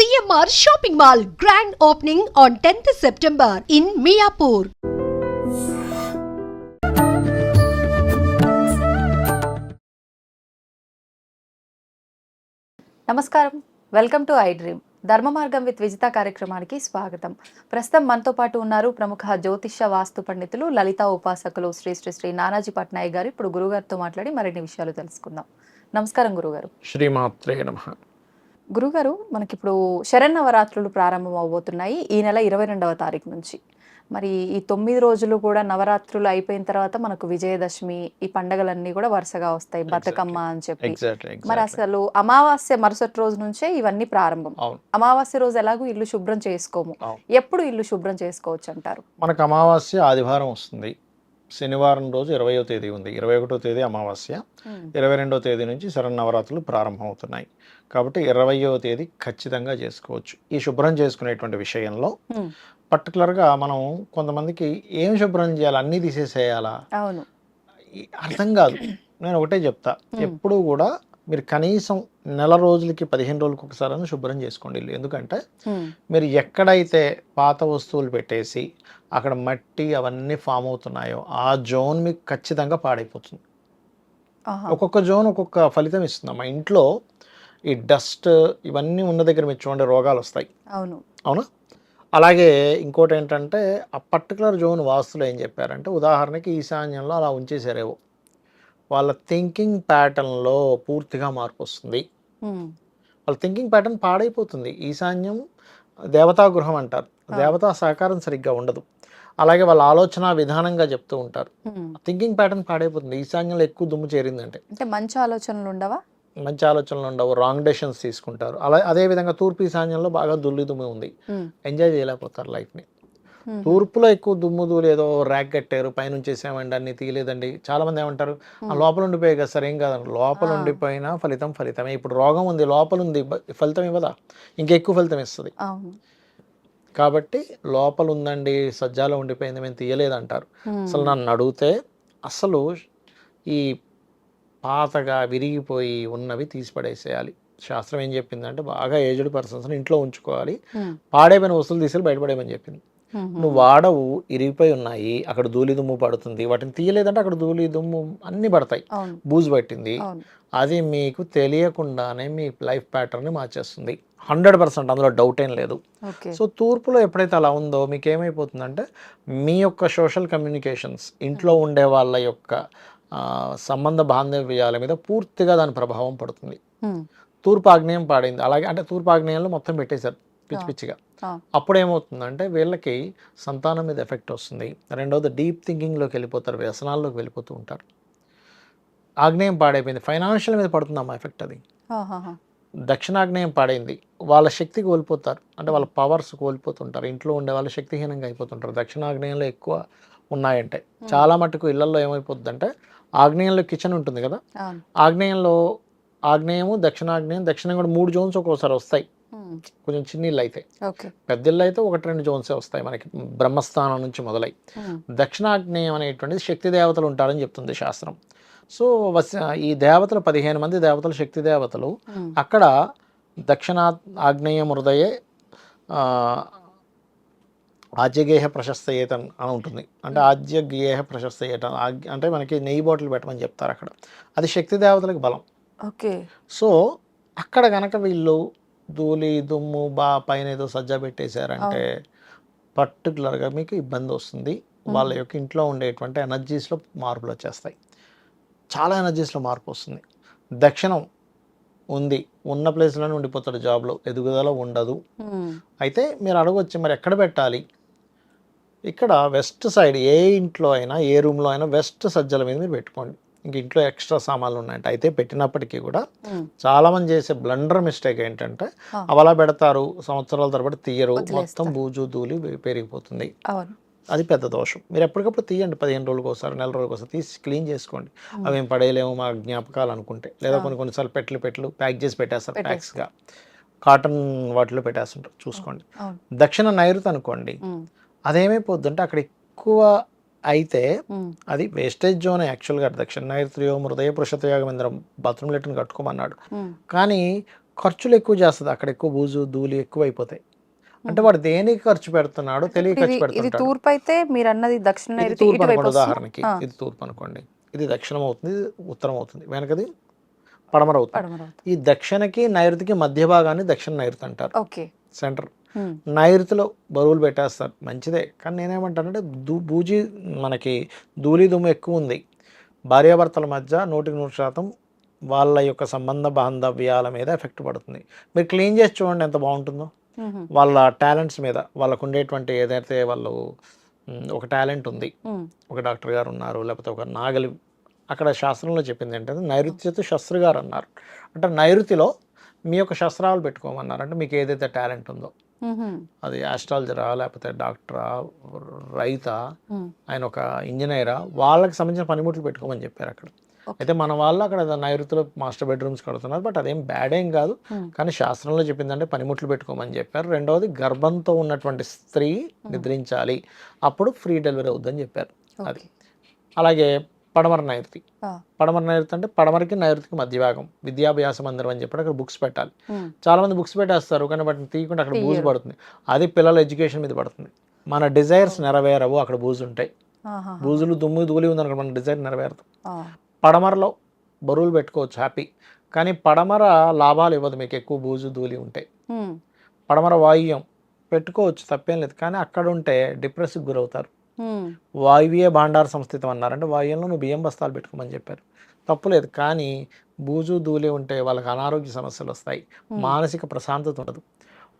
CMR Shopping Mall grand opening on 10th September in Miapur. నమస్కారం. Welcome to iDream Dharma Margam with Vijitha కార్యక్రమానికి స్వాగతం. ప్రస్తుతం మనతో పాటు ఉన్నారు ప్రముఖ జ్యోతిష్య వాస్తు పండితులు లలిత ఉపాసకులు శ్రీ శ్రీ శ్రీ నానాజీ పట్నాయక్ గారు. ఇప్పుడు గురుగారితో మాట్లాడి మరిన్ని విషయాలు తెలుసుకుందాం. నమస్కారం గురుగారు. శ్రీమాత్రే నమ. గురుగారు మనకిప్పుడు శరన్నవరాత్రులు ప్రారంభం అవబోతున్నాయి ఈ నెల ఇరవై రెండవ తారీఖు నుంచి. మరి ఈ తొమ్మిది రోజులు కూడా నవరాత్రులు అయిపోయిన తర్వాత మనకు విజయదశమి ఈ పండగలన్నీ కూడా వరుసగా వస్తాయి. బతుకమ్మ అని చెప్పి. మరి అసలు అమావాస్య మరుసటి రోజు నుంచే ఇవన్నీ ప్రారంభం. అమావాస్య రోజు ఎలాగో ఇల్లు శుభ్రం చేసుకోము. ఎప్పుడు ఇల్లు శుభ్రం చేసుకోవచ్చు అంటారు మనకు అమావాస్య ఆదివారం వస్తుంది. శనివారం రోజు ఇరవయో తేదీ ఉంది. ఇరవై ఒకటో తేదీ అమావాస్య. ఇరవై రెండో తేదీ నుంచి శరన్నవరాత్రులు ప్రారంభమవుతున్నాయి. కాబట్టి ఇరవయో తేదీ ఖచ్చితంగా చేసుకోవచ్చు. ఈ శుభ్రం చేసుకునేటువంటి విషయంలో. పర్టికులర్గా మనం కొంతమందికి ఏం శుభ్రం చేయాలి? అన్నీ తీసేసేయాలా? అర్థం కాదు. నేను ఒకటే చెప్తా. ఎప్పుడూ కూడా మీరు కనీసం నెల రోజులకి పదిహేను రోజులకి ఒకసారి శుభ్రం చేసుకోండి ఇల్లు. ఎందుకంటే మీరు ఎక్కడైతే పాత వస్తువులు పెట్టేసి అక్కడ మట్టి అవన్నీ ఫామ్ అవుతున్నాయో ఆ జోన్ మీకు ఖచ్చితంగా పాడైపోతుంది. ఒక్కొక్క జోన్ ఒక్కొక్క ఫలితం ఇస్తుంది మా ఇంట్లో ఈ డస్ట్ ఇవన్నీ ఉన్న దగ్గర మీరు చూడండి రోగాలు వస్తాయి. అవును. అవునా? అలాగే ఇంకోటి ఏంటంటే ఆ పర్టికులర్ జోన్ వాస్తులు ఏం చెప్పారంటే ఉదాహరణకి ఈశాన్యంలో అలా ఉంచేసారేవో వాళ్ళ థింకింగ్ ప్యాటర్న్లో పూర్తిగా మార్పు వస్తుంది వాళ్ళ థింకింగ్ ప్యాటర్న్ పాడైపోతుంది. ఈశాన్యం దేవతా గృహం అంటారు దేవతా సహకారం సరిగ్గా ఉండదు. అలాగే వాళ్ళ ఆలోచన విధానంగా చెప్తూ ఉంటారు. థింకింగ్ ప్యాటర్న్ పాడైపోతుంది. ఈశాన్యంలో ఎక్కువ దుమ్ము చేరిందంటే. అంటే మంచి ఆలోచనలు ఉండవా? మంచి ఆలోచనలు ఉండవు. రాంగ్ డెసిషన్స్ తీసుకుంటారు. అలా అదే విధంగా తూర్పు ఈశాన్యంలో బాగా దుల్లి దుమ్ము ఉంది. ఎంజాయ్ చేయలేకపోతారు లైఫ్ని తూర్పులో ఎక్కువ దుమ్ము దూలు ఏదో ర్యాక్ కట్టారు పైనుంచి వేసామండి అన్ని తీయలేదండి. చాలా మంది ఏమంటారు ఆ లోపల ఉండిపోయాయి కదా సార్ ఏం కాదండి లోపల. ఉండిపోయినా ఫలితం ఫలితమే. ఇప్పుడు రోగం ఉంది లోపల ఉంది ఫలితం ఇవ్వదా? ఇంకెక్కువ ఫలితం ఇస్తుంది. కాబట్టి లోపల ఉందండి సజ్జాలో ఉండిపోయింది మేము తీయలేదంటారు. అసలు నన్ను అడిగితే అసలు ఈ పాతగా విరిగిపోయి ఉన్నవి తీసి పడేసేయాలి. శాస్త్రం ఏం చెప్పిందంటే బాగా ఏజ్డ్ పర్సన్స్ని ఇంట్లో ఉంచుకోవాలి. పాడైపోయిన వస్తువులు తీసి బయటపడేయమని చెప్పింది. నువ్వు వాడవు ఇరిగిపోయి ఉన్నాయి అక్కడ ధూళి దుమ్ము పడుతుంది. వాటిని తీయలేదంటే అక్కడ ధూళి దుమ్ము అన్నీ పడతాయి. బూజు పట్టింది. అది మీకు తెలియకుండానే మీ లైఫ్ ప్యాటర్న్ని మార్చేస్తుంది. హండ్రెడ్ పర్సెంట్ అందులో డౌట్ ఏం లేదు. సో తూర్పులో ఎప్పుడైతే అలా ఉందో మీకు ఏమైపోతుందంటే మీ యొక్క సోషల్ కమ్యూనికేషన్స్ ఇంట్లో ఉండే వాళ్ళ యొక్క సంబంధ బాంధవ్యాల మీద పూర్తిగా దాని ప్రభావం పడుతుంది. తూర్పు ఆగ్నేయం పాడైంది. అలాగే అంటే తూర్పు ఆగ్నేయంలో మొత్తం పెట్టేశారు. పిచ్చి. పిచ్చిగా. అప్పుడు ఏమవుతుందంటే వీళ్ళకి సంతానం మీద ఎఫెక్ట్ వస్తుంది. రెండవది డీప్ థింకింగ్లోకి వెళ్ళిపోతారు వ్యసనాల్లోకి వెళ్ళిపోతూ ఉంటారు. ఆగ్నేయం పాడైపోయింది. ఫైనాన్షియల్ మీద పడుతుందమ్మా ఎఫెక్ట్ అది. దక్షిణాగ్నేయం పాడైంది. వాళ్ళ శక్తి కోల్పోతారు. అంటే వాళ్ళ పవర్స్ కోల్పోతుంటారు. ఇంట్లో ఉండే వాళ్ళు శక్తిహీనంగా అయిపోతుంటారు. దక్షిణాగ్నేయంలో ఎక్కువ ఉన్నాయంటే. చాలా మటుకు ఇళ్ళలో ఏమైపోతుందంటే ఆగ్నేయంలో కిచెన్ ఉంటుంది కదా. ఆగ్నేయంలో ఆగ్నేయము దక్షిణాగ్నేయం దక్షిణం కూడా మూడు జోన్స్ ఒక్కోసారి వస్తాయి. కొంచెం చిన్న ఇల్లు అయితే. ఓకే పెద్ద ఇల్లు అయితే ఒకటి రెండు జోన్సే వస్తాయి మనకి. బ్రహ్మస్థానం నుంచి మొదలై. ఉమ్, దక్షిణాగ్నేయం అనేటువంటిది శక్తి దేవతలు ఉంటారని చెప్తుంది శాస్త్రం. సో ఈ దేవతలు పదిహేను మంది దేవతలు శక్తి దేవతలు ఉమ్, అక్కడ దక్షిణా ఆగ్నేయ హృదయే ఆజ్యగేహ ప్రశస్తయేత అని ఉంటుంది. అంటే ఆజ్యగేహ ప్రశస్తయేత ఆగ్- అంటే మనకి నెయ్యి బాటిల్ పెట్టమని చెప్తారు అక్కడ. అది శక్తి దేవతలకు బలం. ఓకే సో అక్కడ కనుక వీళ్ళు ధూళి దుమ్ము బా పైన ఏదో సజ్జా పెట్టేశారంటే పర్టికులర్గా మీకు ఇబ్బంది వస్తుంది. వాళ్ళ యొక్క ఇంట్లో ఉండేటువంటి ఎనర్జీస్లో మార్పులు వచ్చేస్తాయి. చాలా ఎనర్జీస్లో మార్పు వస్తుంది. దక్షిణం ఉంది. ఉన్న ప్లేస్లోనే ఉండిపోతాడు జాబ్లో. ఎదుగుదల ఉండదు. అయితే మీరు అడగొచ్చు మరి ఎక్కడ పెట్టాలి? ఇక్కడ వెస్ట్ సైడ్ ఏ ఇంట్లో అయినా ఏ రూమ్లో అయినా వెస్ట్ సజ్జల మీద మీరు పెట్టుకోండి. ఇంక ఇంట్లో ఎక్స్ట్రా సామాన్లు ఉన్నాయంటే అయితే పెట్టినప్పటికీ కూడా చాలామంది చేసే బ్లండర్ మిస్టేక్ ఏంటంటే. అవలా పెడతారు సంవత్సరాల తరబడి తీయరు. మొత్తం బూజు ధూళి పెరిగిపోతుంది. అది పెద్ద దోషం. మీరు ఎప్పటికప్పుడు తీయండి పదిహేను రోజులకు ఒకసారి నెల రోజులకు ఒకసారి తీసి క్లీన్ చేసుకోండి. అవి ఏం పడేయలేము మా జ్ఞాపకాలు అనుకుంటే. లేదా కొన్ని కొన్నిసార్లు పెట్లు పెట్లు ప్యాక్ చేసి పెట్టేస్తారు ప్యాక్స్గా. కాటన్ వాటిలో పెట్టేస్తుంటారు చూసుకోండి. దక్షిణ నైరుతి అనుకోండి అదేమైపోద్దంటే అక్కడ ఎక్కువ అయితే అది వేస్టేజ్ జోన్ యాక్చువల్గా దక్షిణ నైరుతియో హృదయ పురుషతయోగం ఇంద్రం బాత్రూమ్ లెట్ని కట్టుకోమన్నాడు. కానీ ఖర్చులు ఎక్కువ చేస్తుంది. అక్కడ ఎక్కువ బూజు ధూళి ఎక్కువ అయిపోతాయి అంటే వాడు దేనికి ఖర్చు పెడుతున్నాడో తెలియ ఖర్చు పెడుతుంటాడు. తూర్పు అయితే మీరు అన్నది దక్షిణ తూర్పు అనుకోండి? ఉదాహరణకి. ఇది తూర్పు అనుకోండి. ఇది దక్షిణం అవుతుంది ఉత్తరం అవుతుంది. వెనకది పడమర అవుతుంది. ఈ దక్షిణకి నైరుతికి మధ్య భాగాన్ని దక్షిణ నైరుతి అంటారు. ఓకే. సెంటర్. నైరుతిలో బరువులు పెట్టేస్తారు. మంచిదే. కానీ నేనేమంటానంటే దూ బూజీ మనకి ధూళి దుమ్ము ఎక్కువ ఉంది భార్యాభర్తల మధ్య నూటికి నూరు శాతం వాళ్ళ యొక్క సంబంధ బాంధవ్యాల మీద ఎఫెక్ట్ పడుతుంది. మీరు క్లీన్ చేసి చూడండి ఎంత బాగుంటుందో. వాళ్ళ టాలెంట్స్ మీద వాళ్ళకు ఉండేటువంటి ఏదైతే వాళ్ళు ఒక టాలెంట్ ఉంది. ఒక డాక్టర్ గారు ఉన్నారు లేకపోతే ఒక నాగలి అక్కడ శాస్త్రంలో చెప్పింది ఏంటంటే నైరుత్యత శస్త్ర గారు అన్నారు. అంటే నైరుతిలో మీ యొక్క శస్త్రాలు పెట్టుకోమన్నారు. అంటే మీకు ఏదైతే టాలెంట్ ఉందో. అది ఆస్ట్రాలజరా లేకపోతే డాక్టరా రైతా ఆయన ఒక ఇంజనీరా వాళ్ళకి సంబంధించిన పనిముట్లు పెట్టుకోమని చెప్పారు అక్కడ. అయితే మన వాళ్ళు అక్కడ నైరుతిలో మాస్టర్ బెడ్రూమ్స్ కడుతున్నారు. బట్ అదేం బ్యాడ్ ఏం కాదు. కానీ శాస్త్రంలో చెప్పిందంటే పనిముట్లు పెట్టుకోమని చెప్పారు. రెండవది గర్భంతో ఉన్నటువంటి స్త్రీ నిద్రించాలి. అప్పుడు ఫ్రీ డెలివరీ అవుద్దని చెప్పారు. అది. అలాగే పడమర నైరుతి. పడమర నైరుతి అంటే పడమరకి నైరుతికి మధ్య భాగం విద్యాభ్యాస మందిరం అని చెప్పి అక్కడ బుక్స్ పెట్టాలి. చాలా మంది బుక్స్ పెట్టేస్తారు కానీ వాటిని తీయకుండా అక్కడ బూజు. పడుతుంది. అది పిల్లల ఎడ్యుకేషన్ మీద పడుతుంది. మన డిజైర్స్ నెరవేరవు అక్కడ బూజు ఉంటాయి. బూజులు దుమ్ము ధూళి ఉందనుకో మన డిజైర్ నెరవేరదు. పడమరలో బరువులు పెట్టుకోవచ్చు హ్యాపీ కానీ పడమర లాభాలు ఇవ్వదు మీకు ఎక్కువ బూజు ధూళి ఉంటాయి పడమర వాయువ్యం పెట్టుకోవచ్చు తప్పేం లేదు. కానీ అక్కడ ఉంటే డిప్రెస్కి గురవుతారు. వాయువ్య భాండార సంస్థితం అన్నారు అంటే వాయువ్యంలో నువ్వు బియ్యం బస్తాలు పెట్టుకోమని చెప్పారు. తప్పులేదు కానీ బూజు ధూళి ఉంటే వాళ్ళకి అనారోగ్య సమస్యలు వస్తాయి. మానసిక ప్రశాంతత ఉండదు.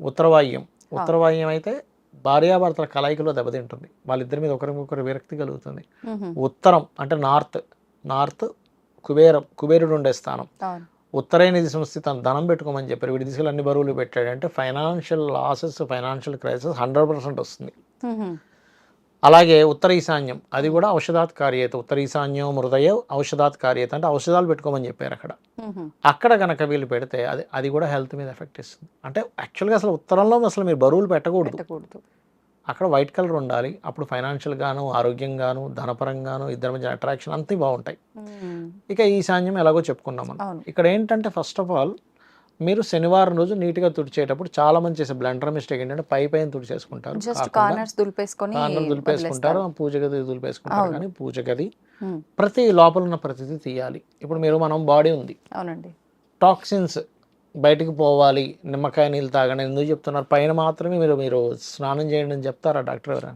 ఉత్తరవాయుం ఉత్తరవాయుం అయితే భార్యాభర్తల కలయికలో దెబ్బతింటుంది. వాళ్ళిద్దరి మీద ఒకరికొకరు విరక్తి కలుగుతుంది. ఉత్తరం అంటే నార్త్ నార్త్ కుబేరం కుబేరుడు ఉండే స్థానం. ఉత్తరైన నిధి సంస్థితం ధనం పెట్టుకోమని చెప్పారు. వీడి దిశలు అన్ని బరువులు పెట్టాడంటే financial losses financial crisis hundred percent వస్తుంది. అలాగే ఉత్తర ఈశాన్యం అది కూడా ఔషధాత్ కార్యత ఉత్తర ఈశాన్యం హృదయ ఔషధాత్ కార్యత అంటే ఔషధాలు పెట్టుకోమని చెప్పారు అక్కడ. అక్కడ కనుక వీళ్ళు పెడితే అది అది కూడా హెల్త్ మీద ఎఫెక్ట్ ఇస్తుంది. అంటే యాక్చువల్గా అసలు ఉత్తరంలో అసలు మీరు బరువులు పెట్టకూడదు. అక్కడ వైట్ కలర్ ఉండాలి. అప్పుడు ఫైనాన్షియల్ గాను ఆరోగ్యంగాను ధనపరంగాను ఇద్దరి మధ్య అట్రాక్షన్ అంతా బాగుంటాయి. ఇక ఈశాన్యం ఎలాగో చెప్పుకున్నాం మనం. ఇక్కడ ఏంటంటే ఫస్ట్ ఆఫ్ ఆల్ మీరు శనివారం రోజు నీట్గా తుడిచేటప్పుడు చాలా మంది చేసే బ్లండర్ మిస్టేక్ ఏంటంటే పై పైన తుడిచేసుకుంటారు. జస్ట్ కార్నర్స్ దులిపేసుకొని కార్నర్ దులిపేసుకుంటారు పూజ గది దులిపేసుకుంటారు. కానీ పూజ గది ప్రతి లోపల ఉన్న ప్రతిదీ తీయాలి. ఇప్పుడు మీరు మనం బాడీ ఉంది. అవునండి. టాక్సిన్స్ బయటికి పోవాలి నిమ్మకాయ నీళ్ళు తాగండి ఎందుకు చెప్తున్నారు? పైన మాత్రమే మీరు మీరు స్నానం చేయండి అని చెప్తారా డాక్టర్ గారు?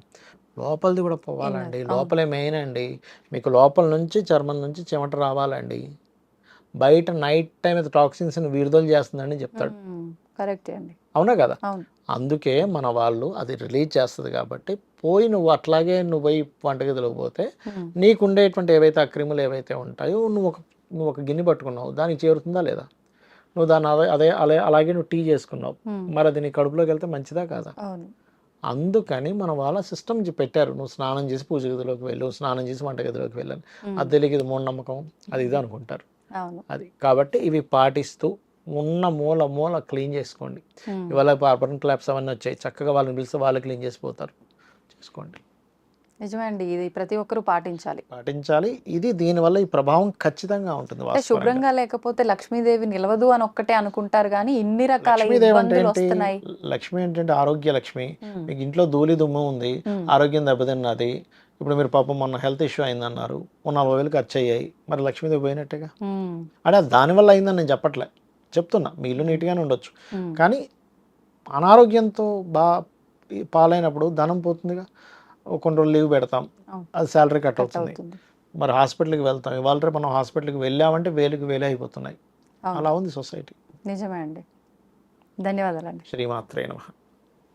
లోపలిది కూడా పోవాలండి. లోపలే మెయిన్ అండి. మీకు లోపల నుంచి చర్మం నుంచి చెమట రావాలండి. బయట నైట్ టైం అయితే టాక్సిన్స్ని విడుదల చేస్తుందని చెప్తాడు. కరెక్టే అండి. అవునా కదా? అందుకే మన వాళ్ళు అది రిలీజ్ చేస్తుంది కాబట్టి పోయి నువ్వు అట్లాగే నువ్వు పోయి వంటగదిలోకి పోతే ఉమ్, నీకు ఉండేటువంటి ఏవైతే అక్రిములు ఏవైతే ఉంటాయో నువ్వు ఒక నువ్వు ఒక గిన్నె పట్టుకున్నావు దానికి చేరుతుందా లేదా? నువ్వు దాన్ని అదే అదే అలా అలాగే నువ్వు టీ చేసుకున్నావు. మరి అది నీ కడుపులోకి వెళ్తే మంచిదా కాదా? అందుకని మన వాళ్ళ సిస్టమ్ పెట్టారు. నువ్వు స్నానం చేసి పూజ గదిలోకి వెళ్ళు స్నానం చేసి వంటగదిలోకి వెళ్ళాను. అది తెలియక ఇది మూఢనమ్మకం అది ఇది అనుకుంటారు. అది. కాబట్టి ఇవి పాటిస్తూ ఉన్న మూల మూల క్లీన్ చేసుకోండి. ఇవాళ పార్బన్ క్లాప్స్ అవన్నీ వచ్చాయి. చక్కగా వాళ్ళని పిలిస్తే వాళ్ళు క్లీన్ చేసిపోతారు. చేసుకోండి. నిజమే అండి. ఇది ప్రతి ఒక్కరూ పాటించాలి. పాటించాలి. ఇది దీనివల్ల ఈ ప్రభావం ఖచ్చితంగా ఉంటుంది. శుభ్రంగా లేకపోతే లక్ష్మీదేవి నిలవదు అని ఒక్కటే అనుకుంటారు కానీ ఇన్ని రకాల ఇబ్బందులు వస్తున్నాయి. లక్ష్మి ఏంటంటే ఆరోగ్య లక్ష్మి మీకు ఇంట్లో ధూళి దుమ్ము ఉంది. ఆరోగ్యం దెబ్బతిన్నది. ఇప్పుడు మీరు పాపం మొన్న హెల్త్ ఇష్యూ అయిందన్నారు. ఓ నలభై వేలు ఖర్చు అయ్యాయి మరి లక్ష్మీదేవి పోయినట్టుగా? అంటే అది దానివల్ల అయిందని నేను చెప్పట్లే. చెప్తున్నా. మీ ఇల్లు నీట్గానే ఉండొచ్చు. కానీ అనారోగ్యంతో బా పాలైనప్పుడు ధనం పోతుందిగా. కొన్ని రోజులు లీవ్ పెడతాం. అది శాలరీ కట్ అవుతుంది. మరి హాస్పిటల్కి వెళ్తాం. ఇవాళ రేపు మనం హాస్పిటల్కి వెళ్ళామంటే వేలుకి వేలే అయిపోతున్నాయి. అలా ఉంది సొసైటీ. నిజమే అండి. ధన్యవాదాలండి. శ్రీమాత్రే నమ.